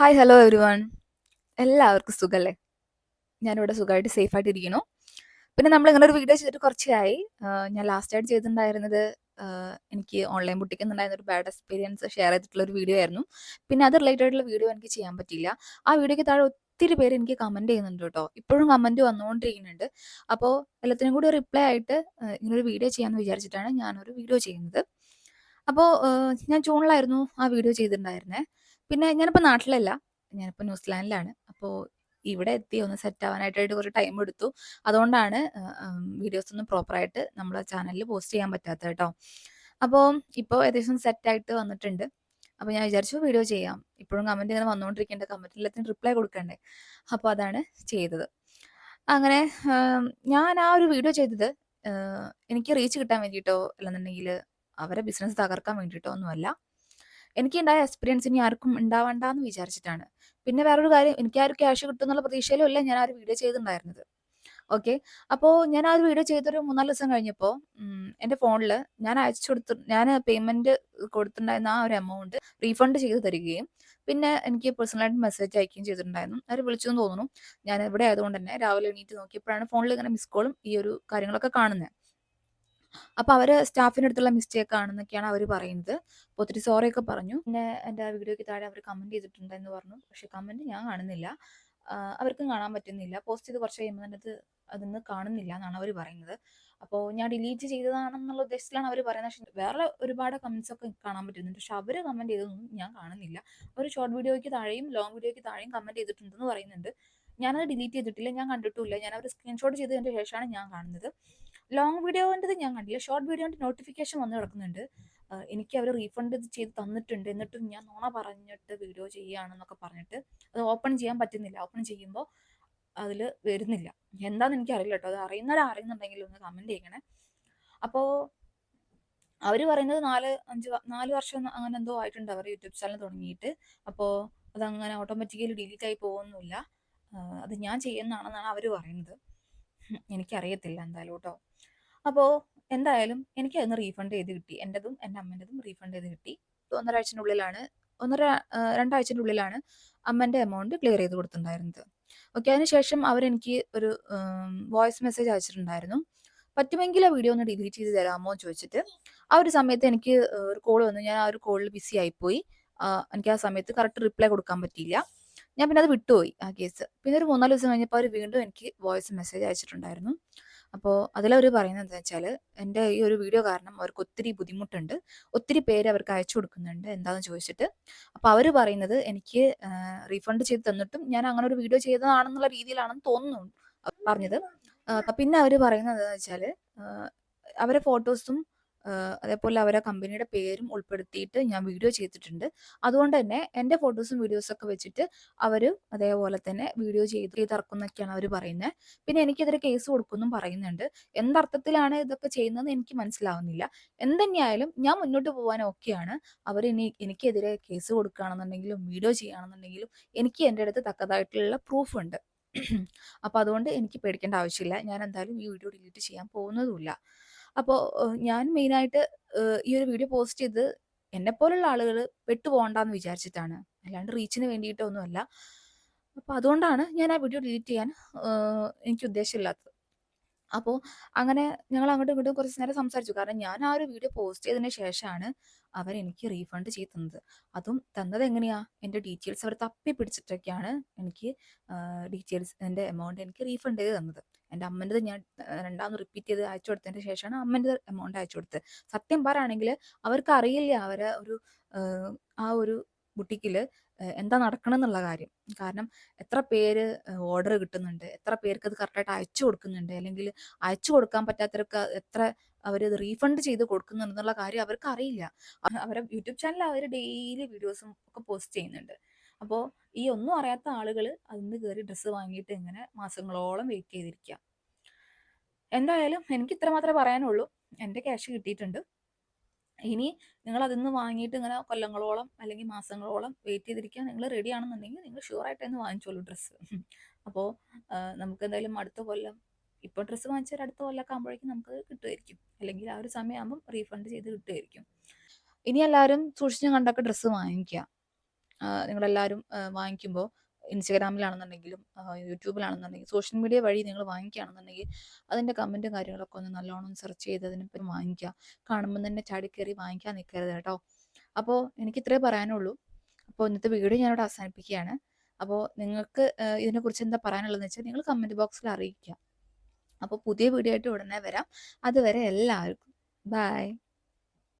Hi hello every one എല്ലാവർക്കും സുഖല്ലേ? ഞാനിവിടെ സുഖമായിട്ട് സേഫ് ആയിട്ട് ഇരിക്കുന്നു പിന്നെ നമ്മൾ ഇങ്ങനൊരു ഒരു വീഡിയോ ചെയ്തിട്ട് കുറച്ചായി. ഞാൻ ലാസ്റ്റ് ആയിട്ട് ചെയ്തിട്ടുണ്ടായിരുന്നത് എനിക്ക് ഓൺലൈൻ ബുട്ടിക്കുന്നുണ്ടായിരുന്ന ഒരു ബാഡ് എക്സ്പീരിയൻസ് ഷെയർ ചെയ്തിട്ടുള്ള ഒരു വീഡിയോ ആയിരുന്നു. പിന്നെ അത് റിലേറ്റഡ് ആയിട്ടുള്ള വീഡിയോ എനിക്ക് ചെയ്യാൻ പറ്റിയില്ല. ആ വീഡിയോയ്ക്ക് താഴെ ഒത്തിരി പേര് എനിക്ക് കമന്റ് ചെയ്യുന്നുണ്ട് കേട്ടോ. ഇപ്പോഴും കമന്റ് വന്നുകൊണ്ടിരിക്കുന്നുണ്ട്. അപ്പോൾ എല്ലാത്തിനും കൂടി റിപ്ലൈ ആയിട്ട് ഇങ്ങനൊരു വീഡിയോ ചെയ്യാമെന്ന് വിചാരിച്ചിട്ടാണ് ഞാനൊരു വീഡിയോ ചെയ്യുന്നത്. അപ്പോൾ ഞാൻ ജൂണിലായിരുന്നു ആ വീഡിയോ ചെയ്തിട്ടുണ്ടായിരുന്നത് പിന്നെ ഞാനിപ്പോ നാട്ടിലല്ല. ഞാനിപ്പോൾ ന്യൂസിലാൻഡിലാണ്. അപ്പോ ഇവിടെ എത്തി ഒന്ന് സെറ്റ് ആവാനായിട്ട് കുറച്ച് ടൈം എടുത്തു. അതുകൊണ്ടാണ് വീഡിയോസ് ഒന്നും പ്രോപ്പറായിട്ട് നമ്മുടെ ചാനലിൽ പോസ്റ്റ് ചെയ്യാൻ പറ്റാത്ത കേട്ടോ. അപ്പോൾ ഇപ്പോൾ ഏകദേശം സെറ്റ് ആയിട്ട് വന്നിട്ടുണ്ട്. അപ്പോൾ ഞാൻ വിചാരിച്ചു വീഡിയോ ചെയ്യാം. ഇപ്പോഴും കമന്റ് ഇങ്ങനെ വന്നുകൊണ്ടിരിക്കേണ്ട കമന്റ് എല്ലാത്തിനും റിപ്ലൈ കൊടുക്കണ്ടേ? അപ്പോൾ അതാണ് ചെയ്തത്. അങ്ങനെ ഞാൻ ആ ഒരു വീഡിയോ ചെയ്തത് എനിക്ക് റീച്ച് കിട്ടാൻ വേണ്ടിയിട്ടോ അല്ലെന്നുണ്ടെങ്കിൽ അവരെ ബിസിനസ് തകർക്കാൻ വേണ്ടിയിട്ടോ ഒന്നുമല്ല. എനിക്ക് ഉണ്ടായ എക്സ്പീരിയൻസ് ഇനി ആർക്കും ഉണ്ടാവണ്ടെന്ന് വിചാരിച്ചിട്ടാണ്. പിന്നെ വേറൊരു കാര്യം എനിക്ക് ആ ഒരു ക്യാഷ് കിട്ടും എന്നുള്ള പ്രതീക്ഷയിലും അല്ല ഞാൻ ആ ഒരു വീഡിയോ ചെയ്തിട്ടുണ്ടായിരുന്നത്. ഓക്കെ അപ്പോൾ ഞാൻ ആ ഒരു വീഡിയോ ചെയ്തൊരു മൂന്നാൽ ദിവസം കഴിഞ്ഞപ്പോൾ എന്റെ ഫോണിൽ ഞാൻ അയച്ചു കൊടുത്തു ഞാൻ പേയ്മെന്റ് കൊടുത്തിട്ടുണ്ടായിരുന്ന ആ ഒരു എമൗണ്ട് റീഫണ്ട് ചെയ്ത് തരികയും പിന്നെ എനിക്ക് പേഴ്സണലായിട്ട് മെസ്സേജ് അയക്കുകയും ചെയ്തിട്ടുണ്ടായിരുന്നു. അവർ വിളിച്ചു എന്ന് തോന്നുന്നു. ഞാൻ ഇവിടെ ആയതുകൊണ്ട് തന്നെ രാവിലെ എണീറ്റ് നോക്കിയപ്പോഴാണ് ഫോണിൽ ഇങ്ങനെ മിസ് കോളും ഈ ഒരു കാര്യങ്ങളൊക്കെ കാണുന്നത് അപ്പോൾ അവർ സ്റ്റാഫിന്റെ അടുത്തുള്ള മിസ്റ്റേക്ക് ആണെന്നൊക്കെയാണ് അവർ പറയുന്നത്. അപ്പോൾ ഒത്തിരി സോറി ഒക്കെ പറഞ്ഞു. പിന്നെ എന്റെ വീഡിയോയ്ക്ക് താഴെ അവർ കമന്റ് ചെയ്തിട്ടുണ്ട് എന്ന് പറഞ്ഞു. പക്ഷേ കമന്റ് ഞാൻ കാണുന്നില്ല. അവർക്കും കാണാൻ പറ്റുന്നില്ല. പോസ്റ്റ് ചെയ്ത് കുറച്ച് കഴിയുമ്പോൾ തന്നെ അത് അതൊന്ന് കാണുന്നില്ല എന്നാണ് അവർ പറയുന്നത്. അപ്പോൾ ഞാൻ ഡിലീറ്റ് ചെയ്തതാണെന്നുള്ള ഉദ്ദേശത്തിലാണ് അവർ പറയുന്നത്. പക്ഷേ വേറെ ഒരുപാട് കമൻസ് ഒക്കെ കാണാൻ പറ്റുന്നുണ്ട്. പക്ഷെ അവർ കമന്റ് ചെയ്തതൊന്നും ഞാൻ കാണുന്നില്ല. അവർ ഷോർട്ട് വീഡിയോയ്ക്ക് താഴെയും ലോങ് വീഡിയോയ്ക്ക് താഴെയും കമന്റ് ചെയ്തിട്ടുണ്ടെന്ന് പറയുന്നുണ്ട്. ഞാനത് ഡിലീറ്റ് ചെയ്തിട്ടില്ല. ഞാൻ കണ്ടിട്ടില്ല ഞാൻ അവർ സ്ക്രീൻഷോട്ട് ചെയ്തതിന് ശേഷമാണ് ഞാൻ കാണുന്നത്. ലോങ് വീഡിയോന്റെത് ഞാൻ കണ്ടില്ല. ഷോർട്ട് വീഡിയോന്റെ നോട്ടിഫിക്കേഷൻ വന്ന് കിടക്കുന്നുണ്ട്. എനിക്ക് അവർ റീഫണ്ട് ചെയ്ത് തന്നിട്ടുണ്ട്. എന്നിട്ടും ഞാൻ നോണ പറഞ്ഞിട്ട് വീഡിയോ ചെയ്യുകയാണെന്നൊക്കെ പറഞ്ഞിട്ട് അത് ഓപ്പൺ ചെയ്യാൻ പറ്റുന്നില്ല. ഓപ്പൺ ചെയ്യുമ്പോൾ അതിൽ വരുന്നില്ല. എന്താണെന്ന് എനിക്കറിയില്ല കേട്ടോ അത് അറിയുന്നവരെ അറിയുന്നുണ്ടെങ്കിൽ ഒന്ന് കമന്റ് ചെയ്യണേ. അപ്പോൾ അവർ പറയുന്നത് നാല് അഞ്ച് നാല് വർഷം അങ്ങനെ എന്തോ ആയിട്ടുണ്ട് അവർ യൂട്യൂബ് ചാനൽ തുടങ്ങിയിട്ട്. അപ്പോൾ അതങ്ങനെ ഓട്ടോമാറ്റിക്കലി ഡിലീറ്റ് ആയി പോകുന്നില്ല അത് ഞാൻ ചെയ്യുന്നതാണെന്നാണ് അവർ പറയുന്നത്. എനിക്കറിയത്തില്ല എന്തായാലും കേട്ടോ അപ്പോൾ എന്തായാലും എനിക്ക് അതിന് റീഫണ്ട് ചെയ്ത് കിട്ടി. എന്റെതും എന്റെ അമ്മേന്റെതും റീഫണ്ട് ചെയ്ത് കിട്ടി. ഒന്നരാഴ്ചന്റെ ഉള്ളിലാണ് ഒന്നര രണ്ടാഴ്ചന്റെ ഉള്ളിലാണ് അമ്മന്റെ എമൗണ്ട് ക്ലിയർ ചെയ്ത് കൊടുത്തിട്ടുണ്ടായിരുന്നത്. ഓക്കെ അതിനുശേഷം അവരെനിക്ക് ഒരു വോയിസ് മെസ്സേജ് അയച്ചിട്ടുണ്ടായിരുന്നു. പറ്റുമെങ്കിൽ ആ വീഡിയോ ഒന്ന് ഡിലീറ്റ് ചെയ്ത് തരാമോ എന്ന് ചോദിച്ചിട്ട് ആ ഒരു സമയത്ത് എനിക്ക് ഒരു കോൾ വന്നു. ഞാൻ ആ ഒരു കോളിൽ ബിസി ആയിപ്പോയി. എനിക്ക് ആ സമയത്ത് കറക്റ്റ് റിപ്ലൈ കൊടുക്കാൻ പറ്റിയില്ല. ഞാൻ പിന്നെ അത് വിട്ടുപോയി ആ കേസ് പിന്നെ ഒരു മൂന്നാൽ ദിവസം കഴിഞ്ഞപ്പോൾ അവർ വീണ്ടും എനിക്ക് വോയിസ് മെസ്സേജ് അയച്ചിട്ടുണ്ടായിരുന്നു. അപ്പോൾ അതിലവർ പറയുന്നത് എന്താ വെച്ചാൽ എന്റെ ഈ ഒരു വീഡിയോ കാരണം അവർക്ക് ഒത്തിരി ബുദ്ധിമുട്ടുണ്ട്. ഒത്തിരി പേര് അവർക്ക് അയച്ചു കൊടുക്കുന്നുണ്ട്. എന്താണെന്ന് ചോദിച്ചിട്ട്. അപ്പോൾ അവർ പറയുന്നത് എനിക്ക് റീഫണ്ട് ചെയ്ത് തന്നിട്ടും ഞാൻ അങ്ങനെ ഒരു വീഡിയോ ചെയ്തതാണെന്നുള്ള രീതിയിലാണെന്ന് തോന്നുന്നു. പറഞ്ഞത്. പിന്നെ അവർ പറയുന്നത് എന്താണെന്ന് വെച്ചാൽ അവരെ ഫോട്ടോസും അതേപോലെ അവരെ കമ്പനിയുടെ പേരും ഉൾപ്പെടുത്തിയിട്ട് ഞാൻ വീഡിയോ ചെയ്തിട്ടുണ്ട്. അതുകൊണ്ട് തന്നെ എന്റെ ഫോട്ടോസും വീഡിയോസും ഒക്കെ വെച്ചിട്ട് അവർ അതേപോലെ തന്നെ വീഡിയോ ചെയ്ത് ചെയ്തിറക്കുന്നൊക്കെയാണ് അവർ പറയുന്നത് പിന്നെ എനിക്കെതിരെ കേസ് കൊടുക്കുമെന്നും പറയുന്നുണ്ട്. എന്തർത്ഥത്തിലാണ് ഇതൊക്കെ ചെയ്യുന്നതെന്ന് എനിക്ക് മനസ്സിലാവുന്നില്ല. എന്തെന്നായാലും ഞാൻ മുന്നോട്ട് പോകാൻ ഓക്കെയാണ്. അവർ ഇനി എനിക്കെതിരെ കേസ് കൊടുക്കുകയാണെന്നുണ്ടെങ്കിലും വീഡിയോ ചെയ്യുകയാണെന്നുണ്ടെങ്കിലും എനിക്ക് എന്റെ അടുത്ത് തക്കതായിട്ടുള്ള പ്രൂഫ് ഉണ്ട് അപ്പോൾ അതുകൊണ്ട് എനിക്ക് പേടിക്കേണ്ട ആവശ്യമില്ല. ഞാൻ എന്തായാലും ഈ വീഡിയോ ഡിലീറ്റ് ചെയ്യാൻ പോകുന്നതുമില്ല. അപ്പോൾ ഞാൻ മെയിനായിട്ട് ഈ ഒരു വീഡിയോ പോസ്റ്റ് ചെയ്ത് എന്നെ പോലുള്ള ആളുകൾ പെട്ടുപോകണ്ടെന്ന് വിചാരിച്ചിട്ടാണ്. അല്ലാണ്ട് റീച്ചിന് വേണ്ടിയിട്ടൊന്നുമല്ല. അപ്പോൾ അതുകൊണ്ടാണ് ഞാൻ ആ വീഡിയോ ഡിലീറ്റ് ചെയ്യാൻ എനിക്ക് ഉദ്ദേശമില്ലാത്തത്. അപ്പോൾ അങ്ങനെ ഞങ്ങൾ അങ്ങോട്ടും ഇങ്ങോട്ടും കുറച്ച് നേരം സംസാരിച്ചു. കാരണം ഞാൻ ആ ഒരു വീഡിയോ പോസ്റ്റ് ചെയ്തതിന് ശേഷമാണ് അവർ എനിക്ക് റീഫണ്ട് ചെയ്ത് തന്നത് അതും തന്നത് എങ്ങനെയാ? എന്റെ ഡീറ്റെയിൽസ് അവർ തപ്പി പിടിച്ചിട്ടൊക്കെയാണ് എനിക്ക് ഡീറ്റെയിൽസ് എന്റെ എമൗണ്ട് എനിക്ക് റീഫണ്ട് ചെയ്ത് തന്നത്. എന്റെ അമ്മന്റെത് ഞാൻ രണ്ടാമത് റിപ്പീറ്റ് ചെയ്ത് അയച്ചു കൊടുത്തതിന് ശേഷമാണ് അമ്മന്റെ എമൗണ്ട് അയച്ചു കൊടുത്തത്. സത്യം പറയുകയാണെങ്കിൽ അവർക്ക് അറിയില്ല അവരെ ഒരു ആ, ഒരു ബുട്ടിക്കിൽ എന്താ നടക്കണം എന്നുള്ള കാര്യം. കാരണം എത്ര പേര് ഓർഡർ കിട്ടുന്നുണ്ട് എത്ര പേർക്ക് അത് കറക്റ്റായിട്ട് അയച്ചു കൊടുക്കുന്നുണ്ട് അല്ലെങ്കിൽ അയച്ചു കൊടുക്കാൻ പറ്റാത്തവർക്ക് എത്ര അവർ റീഫണ്ട് ചെയ്ത് കൊടുക്കുന്നുണ്ട് എന്നുള്ള കാര്യം അവർക്ക് അറിയില്ല. അവ- അവരെ യൂട്യൂബ് ചാനലിൽ അവർ ഡെയിലി വീഡിയോസും ഒക്കെ പോസ്റ്റ് ചെയ്യുന്നുണ്ട്. അപ്പോൾ ഈ ഒന്നും അറിയാത്ത ആളുകൾ അതിന് കയറി ഡ്രസ്സ് വാങ്ങിയിട്ട് ഇങ്ങനെ മാസങ്ങളോളം വെയിറ്റ് ചെയ്തിരിക്കുക എന്തായാലും എനിക്ക് ഇത്ര മാത്രമേ പറയാനുള്ളൂ. എന്റെ ക്യാഷ് കിട്ടിയിട്ടുണ്ട്. ഇനി നിങ്ങൾ അതിൽ നിന്ന് വാങ്ങിയിട്ട് ഇങ്ങനെ കൊല്ലങ്ങളോളം അല്ലെങ്കിൽ മാസങ്ങളോളം വെയിറ്റ് ചെയ്തിരിക്കാൻ നിങ്ങൾ റെഡി ആണെന്നുണ്ടെങ്കിൽ നിങ്ങൾ ഷുവറായിട്ട് തന്നെ വാങ്ങിച്ചോളൂ ഡ്രസ്സ് അപ്പോൾ നമുക്ക് എന്തായാലും അടുത്ത കൊല്ലം ഇപ്പോൾ ഡ്രസ്സ് വാങ്ങിച്ചാൽ അടുത്ത കൊല്ലമൊക്കെ ആകുമ്പോഴേക്കും നമുക്ക് കിട്ടുമായിരിക്കും. അല്ലെങ്കിൽ ആ ഒരു സമയമാകുമ്പം റീഫണ്ട് ചെയ്ത് കിട്ടുമായിരിക്കും. ഇനി എല്ലാവരും സൂക്ഷിച്ചും കണ്ടൊക്കെ ഡ്രസ്സ് വാങ്ങിക്കുക. നിങ്ങളെല്ലാവരും വാങ്ങിക്കുമ്പോൾ ഇൻസ്റ്റഗ്രാമിലാണെന്നുണ്ടെങ്കിലും യൂട്യൂബിലാണെന്നുണ്ടെങ്കിലും സോഷ്യൽ മീഡിയ വഴി നിങ്ങൾ വാങ്ങിക്കുകയാണെന്നുണ്ടെങ്കിൽ അതിന്റെ കമന്റും കാര്യങ്ങളൊക്കെ ഒന്ന് നല്ലോണം സെർച്ച് ചെയ്ത് അതിനെപ്പറ്റി വാങ്ങിക്കുക. കാണുമ്പോൾ തന്നെ ചാടിക്കയറി വാങ്ങിക്കാൻ നിൽക്കരുത് കേട്ടോ. അപ്പോൾ എനിക്ക് ഇത്രേ പറയാനുള്ളൂ. അപ്പോൾ ഇന്നത്തെ വീഡിയോ ഞാനിവിടെ അവസാനിപ്പിക്കുകയാണ്. അപ്പോൾ നിങ്ങൾക്ക് ഇതിനെക്കുറിച്ച് എന്താ പറയാനുള്ളതെന്ന് വെച്ചാൽ നിങ്ങൾ കമന്റ് ബോക്സിൽ അറിയിക്കുക. അപ്പോൾ പുതിയ വീഡിയോ ആയിട്ട് ഉടനെ വരാം. അതുവരെ എല്ലാവർക്കും ബൈ.